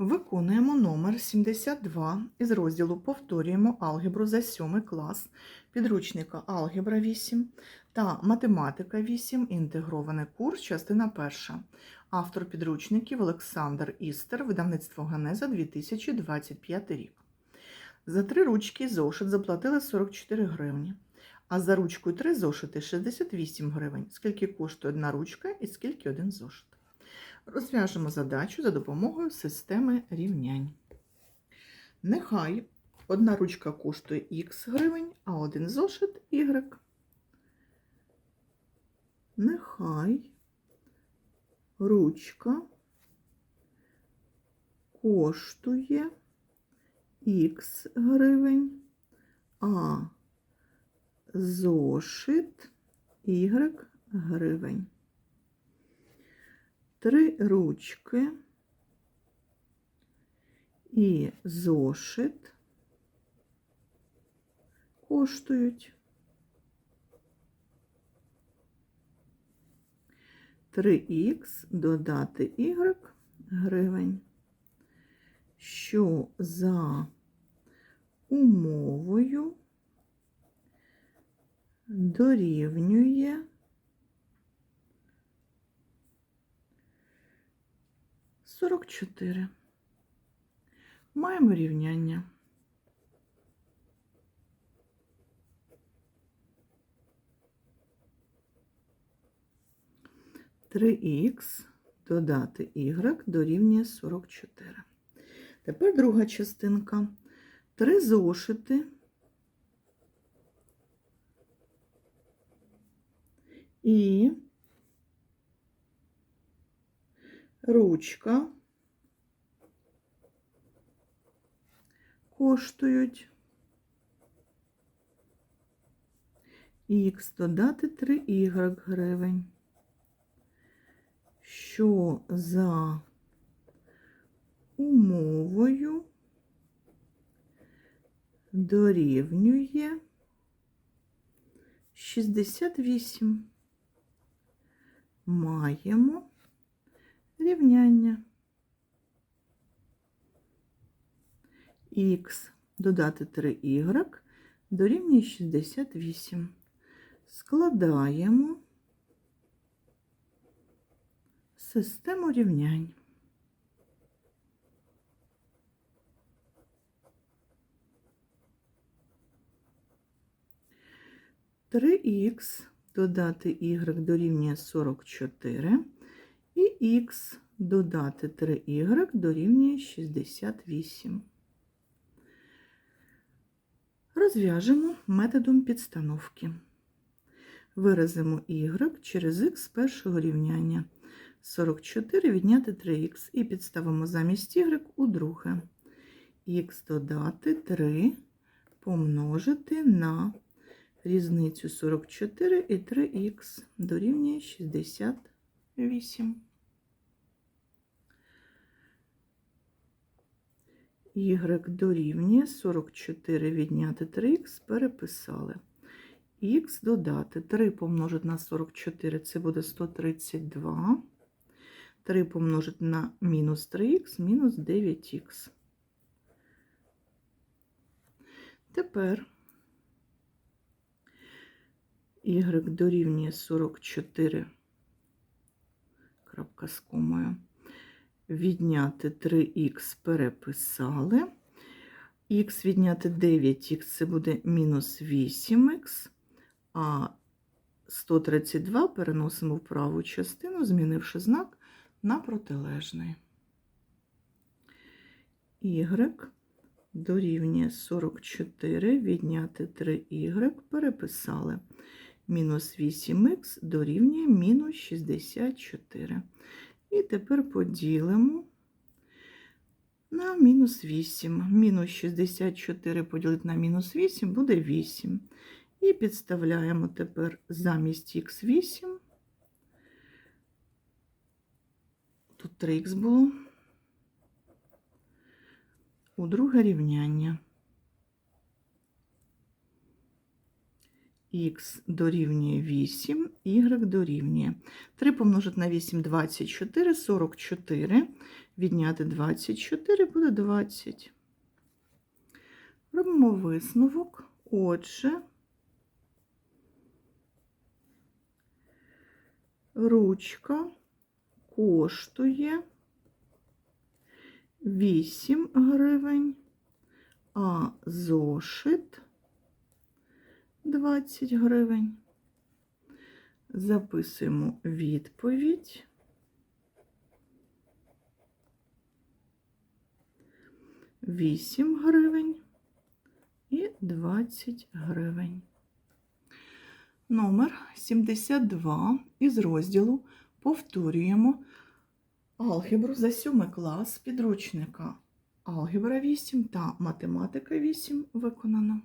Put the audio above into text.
Виконуємо номер 72 із розділу Повторюємо алгебру за 7 клас підручника Алгебра 8 та Математика 8. Інтегрований курс, частина 1. Автор підручників Олександр Істер, видавництво Генеза 2025 рік. За три ручки зошит заплатили 44 гривні, а за ручку три зошити 68 гривень. Скільки коштує одна ручка і скільки один зошит. Розв'яжемо задачу за допомогою системи рівнянь. Нехай одна ручка коштує х гривень, а один зошит y. Нехай ручка коштує х гривень, а зошит y гривень. Три ручки і зошит коштують. 3х додати y гривень, що за умовою дорівнює 44. Маємо рівняння. Три х додати y дорівнює 44. Тепер друга частинка. Три зошити і ручка. Коштують. Х додати 3y гривень, що за умовою дорівнює 68. Маємо рівняння. Х додати 3y дорівнює 68. Складаємо систему рівнянь. Три х додати y дорівнює 44 і х додати 3y дорівнює 68. Розв'яжемо методом підстановки. Виразимо y через х першого рівняння. 44 відняти 3х і підставимо замість y у друге. х додати 3 помножити на різницю 44 і 3х дорівнює 68. Y дорівнює 44 відняти 3х переписали. х додати 3 помножити на 44 це буде 132. 3 помножити на мінус 3х мінус 9х. Тепер y дорівнює 44 крапка з комою. Відняти 3х переписали. Х відняти 9х це буде мінус 8х, а 132 переносимо в праву частину, змінивши знак на протилежний. Y дорівнює 44, відняти 3y переписали. Мінус 8х дорівнює мінус 64. І тепер поділимо на мінус 8. Мінус 64 поділити на мінус 8 буде 8. І підставляємо тепер замість х8. Тут 3х було. У друге рівняння. Х дорівнює 8, y дорівнює 3 помножити на 8 – 24, 44, відняти 24 буде 20. Робимо висновок. Отже, ручка коштує 8 гривень, а зошит 20 гривень. Записуємо відповідь. Вісім гривень і 20 гривень. Номер 72 із розділу повторюємо алгебру за 7 клас підручника Алгебра 8 та математика 8 виконано.